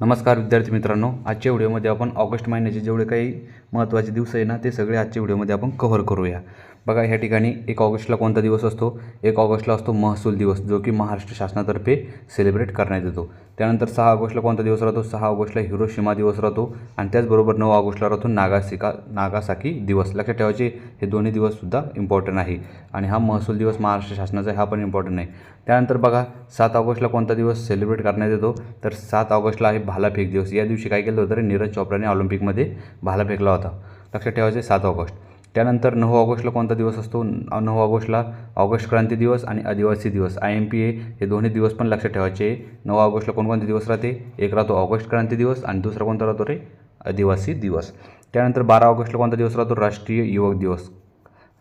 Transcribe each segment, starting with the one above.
नमस्कार विद्यार्थी मित्रांनो आजच्या व्हिडिओमध्ये आपण ऑगस्ट महिन्याचे जेवढे काही महत्त्वाचे दिवस आहे ना ते सगळे आजच्या व्हिडिओमध्ये आपण कव्हर करूया. बघा ह्या ठिकाणी एक ऑगस्टला कोणता दिवस असतो? एक ऑगस्टला असतो महसूल दिवस जो की महाराष्ट्र शासनातर्फे सेलिब्रेट करण्यात येतो. त्यानंतर सहा ऑगस्टला कोणता दिवस राहतो? सहा ऑगस्टला हिरोशिमा दिवस राहतो आणि त्याचबरोबर नऊ ऑगस्टला राहतो नागासिका नागासाकी दिवस. लक्षात ठेवायचे हे दोन्ही दिवससुद्धा इम्पॉर्टंट आहे आणि हा महसूल दिवस महाराष्ट्र शासनाचा हा पण इम्पॉर्टंट आहे त्यानंतर बघा सात ऑगस्टला कोणता दिवस सेलिब्रेट करण्यात येतो? तर सात ऑगस्टला आहे भालाफेक दिवस. या दिवशी काय केलं होतं नीरज चोप्राने ऑलिम्पिकमध्ये भाला फेकला होता. लक्षात ठेवायचे सात ऑगस्ट. त्यानंतर नऊ ऑगस्टला कोणता दिवस असतो? नऊ ऑगस्टला ऑगस्ट क्रांती दिवस आणि आदिवासी दिवस. आय एम पी ए हे दोन्ही दिवस पण लक्षात ठेवायचे. नऊ ऑगस्टला कोणकोणते दिवस राहते? एक राहतो ऑगस्ट क्रांती दिवस आणि दुसरा कोणता राहतो रे? आदिवासी दिवस. त्यानंतर बारा ऑगस्टला कोणता दिवस राहतो? राष्ट्रीय युवक दिवस.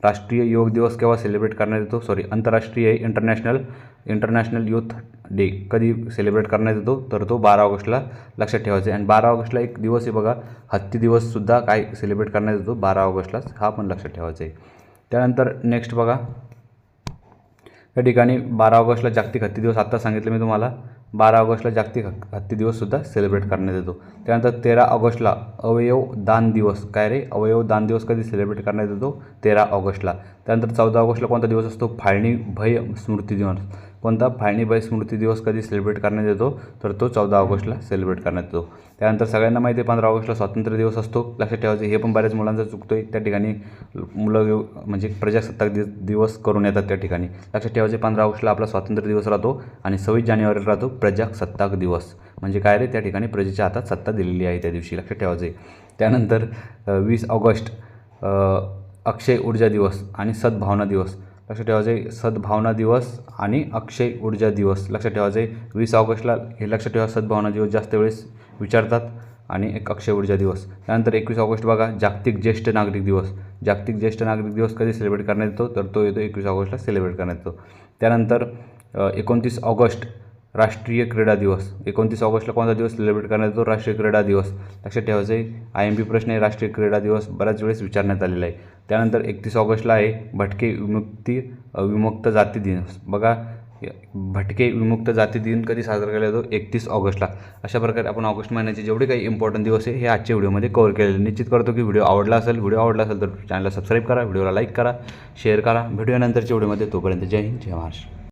राष्ट्रीय योग दिवस केव्हा सेलिब्रेट करण्यात येतो? सॉरी आंतरराष्ट्रीय इंटरनॅशनल इंटरनॅशनल यूथ डे कधी सेलिब्रेट करण्यात येतो? तर तो बारा ऑगस्टला लक्षात ठेवायचा आहे. आणि बारा ऑगस्टला एक दिवस आहे बघा हत्ती दिवससुद्धा काय सेलिब्रेट करण्यात येतो? बारा ऑगस्टलाच. हा पण लक्षात ठेवायचा आहे. त्यानंतर नेक्स्ट बघा. या ठिकाणी बारा ऑगस्टला जागतिक हत्ती दिवस आत्ता सांगितलं मी तुम्हाला. बारा ऑगस्टला जागतिक हत्ती दिवससुद्धा सेलिब्रेट करण्यात येतो. त्यानंतर तेरा ऑगस्टला अवयव दान दिवस काय रे? अवयव दान दिवस कधी सेलिब्रेट करण्यात येतो? तेरा ऑगस्टला. त्यानंतर चौदा ऑगस्टला कोणता दिवस असतो? फाळणी भय स्मृती दिवस. कोणता फाळणी स्मृती दिवस कधी सेलिब्रेट करण्यात येतो तर तो चौदा ऑगस्टला सेलिब्रेट करण्यात येतो. त्यानंतर सगळ्यांना माहिती आहे पंधरा ऑगस्टला स्वातंत्र्य दिवस असतो. लक्षात ठेवायचं हे पण बऱ्याच मुलांचं चुकतो आहे त्या ठिकाणी मुलं म्हणजे प्रजासत्ताक दिव दिवस करून येतात त्या ठिकाणी. लक्षात ठेवायचे पंधरा ऑगस्टला आपला स्वातंत्र्य दिवस राहतो आणि सव्वीस जानेवारीला राहतो प्रजासत्ताक दिवस. म्हणजे काय रे? त्या ठिकाणी प्रजेच्या हातात सत्ता दिलेली आहे त्या दिवशी. लक्षात ठेवायचं त्यानंतर वीस ऑगस्ट अक्षय ऊर्जा दिवस आणि सद्भावना दिवस. लक्षात ठेवायचं आहे सद्भावना दिवस आणि अक्षय ऊर्जा दिवस. लक्षात ठेवायचं आहे वीस ऑगस्टला हे लक्षात ठेवा सद्भावना दिवस जास्त वेळेस विचारतात आणि एक अक्षय ऊर्जा दिवस. त्यानंतर एकवीस ऑगस्ट बघा जागतिक ज्येष्ठ नागरिक दिवस. जागतिक ज्येष्ठ नागरिक दिवस कधी सेलिब्रेट करण्यात येतो? तर तो येतो एकवीस ऑगस्टला सेलिब्रेट करण्यात येतो. त्यानंतर एकोणतीस ऑगस्ट राष्ट्रीय क्रीडा दिवस. एकोणतीस ऑगस्टला कोणता दिवस सेलिब्रेट करण्यात येतो? राष्ट्रीय क्रीडा दिवस. लक्षात ठेवायचं आहे आय एम पी प्रश्न आहे राष्ट्रीय क्रीडा दिवस बऱ्याच वेळेस विचारण्यात आलेला आहे. त्यानंतर एकतीस ऑगस्टला आहे भटके विमुक्ती विमुक्त जाती दिन. बघा भटके विमुक्त जाती दिन कधी साजरा केला जातो? एकतीस ऑगस्टला. अशा प्रकारे आपण ऑगस्ट महिन्याचे जेवढे काही इम्पॉर्टंट दिवस आहे हे आजच्या व्हिडिओमध्ये कवर केलेले निश्चित करतो की व्हिडिओ आवडला असेल व्हिडिओ आवडला असेल तर चॅनलला सबस्क्राईब करा व्हिडिओला लाईक करा शेअर करा. भेटूया नंतरच्या व्हिडिओमध्ये. तोपर्यंत जय हिंद जय महाराष्ट्र.